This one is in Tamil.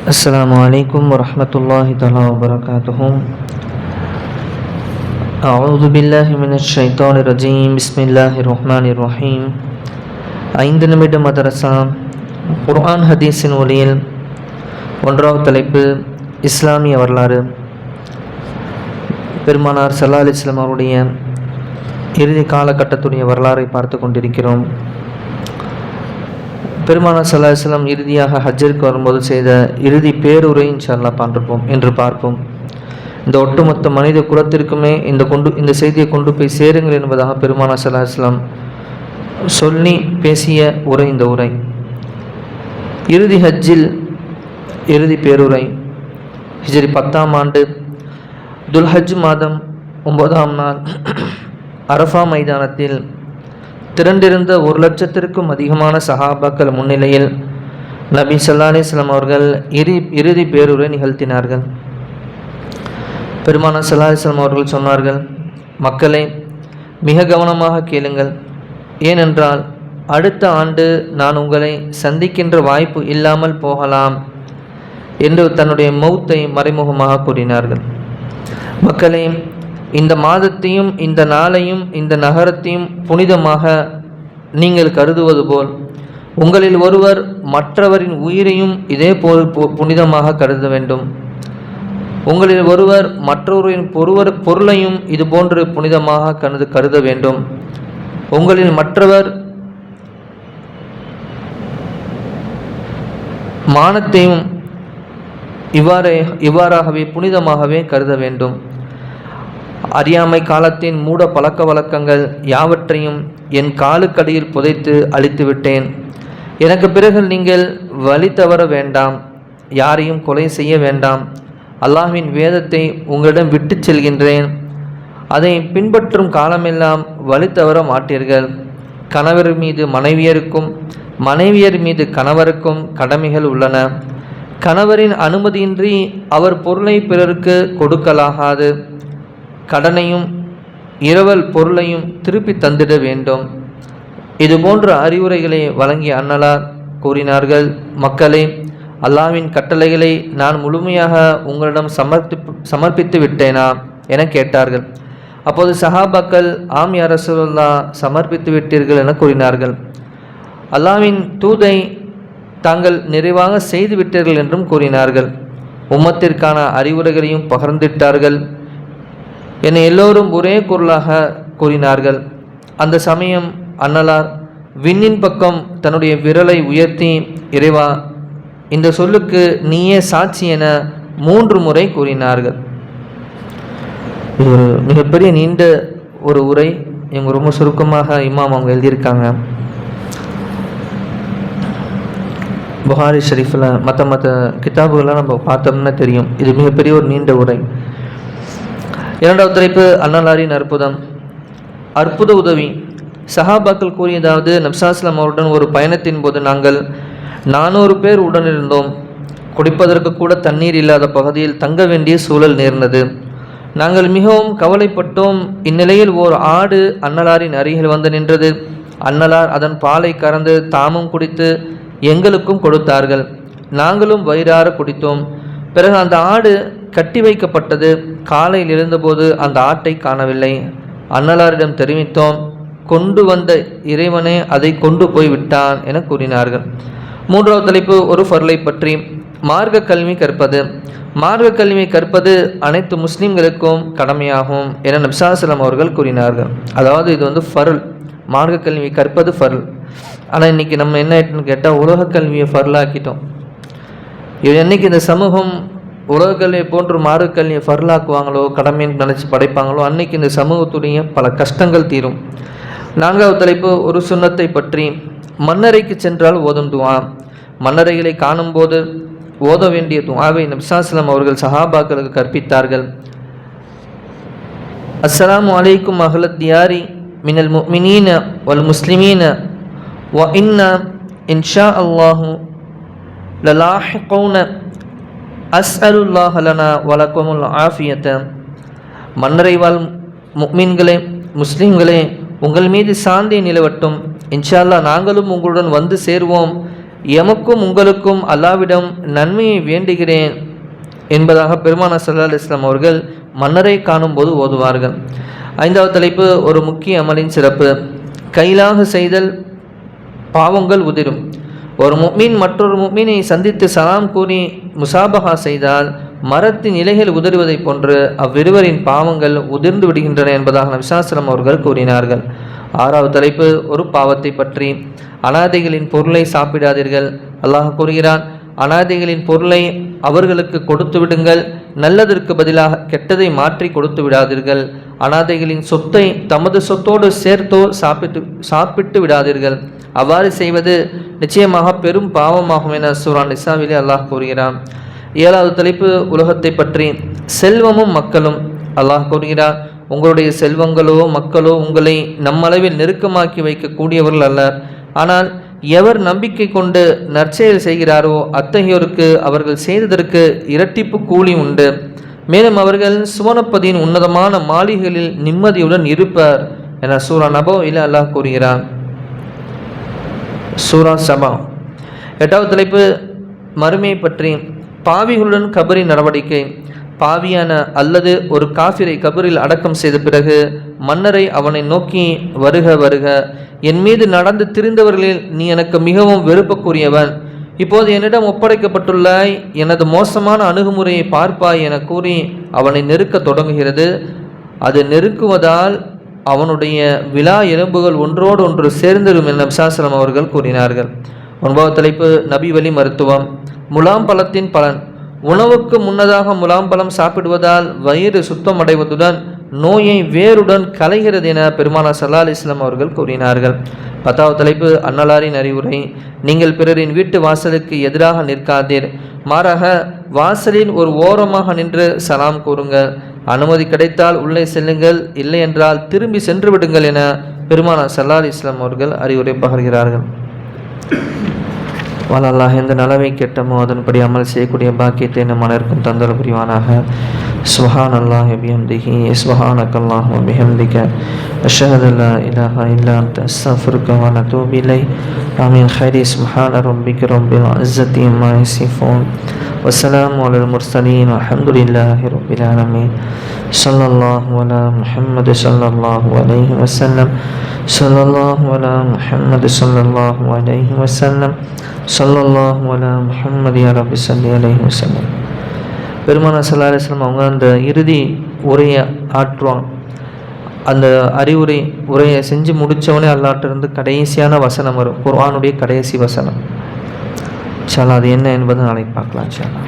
السلام عليكم ورحمة الله تعالى وبركاته أعوذ بالله من الشيطان الرجيم بسم الله الرحمن الرحيم ஐந்து நிமிட மதரசா குர்ஆன் ஹதீஸின் ஒளியில் ஒன்றாவது தலைப்பு இஸ்லாமிய வரலாறு பெருமானார் சல்லா அலிஸ்லாம் அவருடைய இறுதி காலகட்டத்துடைய வரலாறை பார்த்து கொண்டிருக்கிறோம் பெருமான சல்லா இறுதியாக ஹஜ்ஜிற்கு வரும்போது செய்த இறுதி பேருரை இன்ஷால்லா பார்ப்போம் என்று பார்ப்போம். இந்த ஒட்டுமொத்த மனித குலத்திற்குமே இந்த கொண்டு இந்த செய்தியை கொண்டு போய் சேருங்கள் என்பதாக பெருமான சல்லா சொல்லி பேசிய உரை இந்த உரை. இறுதி ஹஜ்ஜில் இறுதி பேருரை. ஹிஜரி பத்தாம் ஆண்டு துல்ஹஜ் மாதம் ஒன்பதாம் நாள் அரஃபா மைதானத்தில் திரண்டிருந்த ஒரு லட்சத்திற்கும் அதிகமான சஹாபாக்கள் முன்னிலையில் நபி ஸல்லல்லாஹு அலைஹி அவர்கள் இறு இறுதி பேருரை நிகழ்த்தினார்கள். பெருமான ஸல்லல்லாஹு அலைஹி அவர்கள் சொன்னார்கள் மக்களை மிக கவனமாக கேளுங்கள். ஏனென்றால் அடுத்த ஆண்டு நான் உங்களை சந்திக்கின்ற வாய்ப்பு இல்லாமல் போகலாம் என்று தன்னுடைய மௌத்தை மறைமுகமாக கூறினார்கள். மக்களை இந்த மாதத்தையும் இந்த நாளையும் இந்த நகரத்தையும் புனிதமாக நீங்கள் கருதுவது போல் உங்களில் ஒருவர் மற்றவரின் உயிரையும் இதே போல் பு- புனிதமாக கருத வேண்டும். உங்களில் ஒருவர் மற்றொருவரின் பொருவர் பொருளையும் இதுபோன்று புனிதமாக கருது கருத வேண்டும். உங்களில் மற்றவர் மானத்தையும் இவ்வாறே இவ்வாறாகவே புனிதமாகவே கருத வேண்டும். அறியாமை காலத்தின் மூட பழக்க வழக்கங்கள் யாவற்றையும் என் காலுக்கடியில் புதைத்து அழித்து விட்டேன். எனக்கு பிறகு நீங்கள் வழி தவற வேண்டாம் யாரையும் கொலை செய்ய வேண்டாம். அல்லாஹின் வேதத்தை உங்களிடம் விட்டு செல்கின்றேன். அதை பின்பற்றும் காலமெல்லாம் வழி தவற மாட்டீர்கள். கணவர் மீது மனைவியருக்கும் மனைவியர் மீது கணவருக்கும் கடமைகள் உள்ளன. கணவரின் அனுமதியின்றி அவர் பொருளை பிறருக்கு கொடுக்கலாகாது. கடனையும் இரவல் பொருளையும் திருப்பி தந்திட வேண்டும். இது போன்ற அறிவுரைகளை வழங்கிய அன்னலார் கூறினார்கள் மக்களே அல்லாவின் கட்டளைகளை நான் முழுமையாக உங்களிடம் சமர்ப்பி சமர்ப்பித்து விட்டேனா? என கேட்டார்கள். அப்போது சஹாபாக்கள் ஆம் அரசுல்லா சமர்ப்பித்து விட்டீர்கள் என கூறினார்கள். அல்லாவின் தூதை தாங்கள் நிறைவாக செய்து விட்டீர்கள் என்றும் கூறினார்கள். உம்மத்திற்கான அறிவுரைகளையும் பகிர்ந்திட்டார்கள். என்னை எல்லோரும் ஒரே குரலாக கூறினார்கள். அந்த சமயம் அன்னலார் விண்ணின் பக்கம் தன்னுடைய விரலை உயர்த்தி இறைவா இந்த சொல்லுக்கு நீயே சாட்சி என மூன்று முறை கூறினார்கள். இது ஒரு மிகப்பெரிய நீண்ட ஒரு உரை இவங்க ரொம்ப சுருக்கமாக இமாம் அவங்க எழுதியிருக்காங்க. புகாரி ஷெரீஃபில் மற்ற மற்ற கிதாபுகள்லாம் நம்ம பார்த்தோம்னா தெரியும். இது மிகப்பெரிய ஒரு நீண்ட உரை. இரண்டாவது தலைப்பு அன்னலாரின் அற்புதம். அற்புத உதவி. சஹாபாக்கள் கூறியதாவது நப்சாஸ்லாம் அவருடன் ஒரு பயணத்தின் போது நாங்கள் நானூறு பேர் உடனிருந்தோம் குடிப்பதற்கு கூட தண்ணீர் இல்லாத பகுதியில் தங்க வேண்டிய சூழல் நேர்ந்தது. நாங்கள் மிகவும் கவலைப்பட்டோம். இந்நிலையில் ஓர் ஆடு அன்னலாரின் அருகில் வந்து நின்றது. அன்னலார் அதன் பாலை கறந்து தாமும் குடித்து எங்களுக்கும் கொடுத்தார்கள். நாங்களும் வயிறார குடித்தோம். பிறகு அந்த ஆடு கட்டி வைக்கப்பட்டது. காலையில் எழுந்தபோது அந்த ஆட்டை காணவில்லை. அன்னலாரிடம் தெரிவித்தோம் கொண்டு வந்த இறைவனே அதை கொண்டு போய் விட்டான் என கூறினார்கள். மூன்றாவது தலைப்பு ஒரு பொருளை பற்றி. மார்க்க கல்வி கற்பது. மார்க்க கல்வி கற்பது அனைத்து முஸ்லீம்களுக்கும் கடமையாகும் என நப்சாசலம் அவர்கள் கூறினார்கள். அதாவது இது வந்து ஃபருள் மார்க்க கல்வி கற்பது ஃபருள் ஆனால் இன்னைக்கு நம்ம என்ன ஆயிட்டுன்னு கேட்டால் உலக கல்வியை ஃபருளாக்கிட்டோம் இது என்னைக்கு இந்த சமூகம் உலக கல்வியை போன்று மார்க்க கல்வியை ஃபர்லாக்குவாங்களோ கடமைன்னு நினச்சி படைப்பாங்களோ அன்னைக்கு இந்த சமூகத்துடைய பல கஷ்டங்கள் தீரும். நான்காவது தலைப்பு ஒரு சுண்ணத்தை பற்றி. மன்னரைக்கு சென்றால் ஓதும் துவா. மன்னரைகளை காணும்போது ஓத வேண்டிய துவாவை நப்சாஸ்லம் அவர்கள் சஹாபாக்களுக்கு கற்பித்தார்கள். அஸ்ஸலாமு அலைக்கும் அஹ்லத் தியாரி மினல் முமினீன வல் முஸ்லிமீன. வ இன்னா இன்ஷா அல்லாஹு லலாஹிகூன அஸ் அருல்லாஹலனா வலக்குமுல் ஆஃபியத்த மன்னரை வாழ் முக்மீன்களே முஸ்லீம்களே உங்கள் மீது சாந்தி நிலவட்டும். இன்ஷால்லா நாங்களும் உங்களுடன் வந்து சேருவோம். எமக்கும் உங்களுக்கும் அல்லாவிடம் நன்மையை வேண்டுகிறேன் என்பதாக பெருமானா சல்லா இஸ்லாம் அவர்கள் மன்னரை காணும்போது ஓதுவார்கள். ஐந்தாவது தலைப்பு ஒரு முக்கிய அமலின் சிறப்பு. கைலாக செய்தல் பாவங்கள் உதிரும். ஒரு முக்மீன் மற்றொரு முக்மீனை சந்தித்து சலாம் கூறி முசாபகா செய்தால் மரத்தின் இலைகள் உதிர்வதைப் போன்று அவ்விருவரின் பாவங்கள் உதிர்ந்து விடுகின்றன என்பதாக விசாசனம் அவர்கள் கூறினார்கள். ஆறாவது தலைப்பு ஒரு பாவத்தை பற்றி. அனாதைகளின் பொருளை சாப்பிடாதீர்கள். அல்லாஹ் கூறுகிறான் அனாதைகளின் பொருளை அவர்களுக்கு கொடுத்து விடுங்கள். நல்லதற்கு பதிலாக கெட்டதை மாற்றி கொடுத்து விடாதீர்கள். அனாதைகளின் சொத்தை தமது சொத்தோடு சேர்த்தோ சாப்பிட்டு சாப்பிட்டு விடாதீர்கள். அவ்வாறு செய்வது நிச்சயமாக பெரும் பாவமாகும் என சூரான் நிசாவிலே அல்லாஹ் கூறுகிறான். ஏழாவது தலைப்பு உலகத்தை பற்றி. செல்வமும் மக்களும் அல்லாஹ் கூறுகிறார் உங்களுடைய செல்வங்களோ மக்களோ உங்களை நம்மளவில் நெருக்கமாக்கி வைக்கக்கூடியவர்கள் அல்ல. ஆனால் எவர் நம்பிக்கை கொண்டு நற்செயல் செய்கிறாரோ அத்தகையோருக்கு அவர்கள் செய்ததற்கு இரட்டிப்பு கூலி உண்டு. மேலும் அவர்கள் சுவனப்பதியின் உன்னதமான மாளிகைகளில் நிம்மதியுடன் இருப்பர் என சூரா நபோ இல அல்லாஹ் கூறுகிறார் சூரா சபா. எட்டாவது தலைப்பு மறுமையை பற்றி பாவிகளுடன் கபரி நடவடிக்கை. பாவியான அல்லது ஒரு காஃபிரை கபரில் அடக்கம் செய்த பிறகு மன்னரை அவனை நோக்கி வருக வருக. என் மீது நடந்து திரிந்தவர்களில் நீ எனக்கு மிகவும் வெறுப்பக்கூடியவன் இப்போது என்னிடம் ஒப்படைக்கப்பட்டுள்ள எனது மோசமான அணுகுமுறையை பார்ப்பாய் என கூறி அவனை நெருக்க தொடங்குகிறது. அது நெருக்குவதால் அவனுடைய விழா எலும்புகள் ஒன்றோடு ஒன்று சேர்ந்திடும் என விசாசனம் அவர்கள் கூறினார்கள். ஒன்பதாவது தலைப்பு நபி வழி மருத்துவம். முலாம் பழத்தின் பலன். உணவுக்கு முன்னதாக முலாம் பழம் சாப்பிடுவதால் வயிறு சுத்தமடைவதுடன் நோயை வேருடன் கலைகிறது என பெருமானா சல்லா இஸ்லாம் அவர்கள் கூறினார்கள். பத்தாவது தலைப்பு அன்னலாரின் அறிவுரை. நீங்கள் பிறரின் வீட்டு வாசலுக்கு எதிராக நிற்காதீர். மாறாக வாசலின் ஒரு ஓரமாக நின்று சலாம் கூறுங்கள். அனுமதி கிடைத்தால் உள்ளே செல்லுங்கள் இல்லை என்றால் திரும்பி சென்று விடுங்கள் என பெருமானா சல்லா இஸ்லாம் அவர்கள் அறிவுரை பகர்கிறார்கள். வல்லாஹ் எந்த நலவை கெட்டமோ அதன்படி அமல் செய்யக்கூடிய பாக்கியத்தை நம் அனைவருக்கும் தந்தர புரிவானாக சுஹான் அல்லாஹ் பிஹம்திஹி சுஹானக் அல்லாஹ் பிஹம்திக அஷ்ஹது அல்லா இலாஹா இல்லா அன்த அஸ்தக்ஃபிருக வ நதூபு இலை ஆமீன் خير سبحان ربك رب العزة عما يصفون والسلام على المرسلين والحمد لله رب العالمين صلى الله على محمد صلى الله عليه وسلم صلى الله على محمد صلى الله عليه وسلم صلى الله على محمد يا رب صل عليه وسلم பெருமானா சல்லா அலிஸ்லாம் அவங்க அந்த இறுதி உரையை ஆற்றுவாங்க அந்த அறிவுரை உரையை செஞ்சு முடித்தவொடனே அல்லாட்டிருந்து கடைசியான வசனம் வரும் குர்ஆனுடைய கடைசி வசனம் சாலா அது என்ன என்பதை நாளைக்கு பார்க்கலாம் சாலா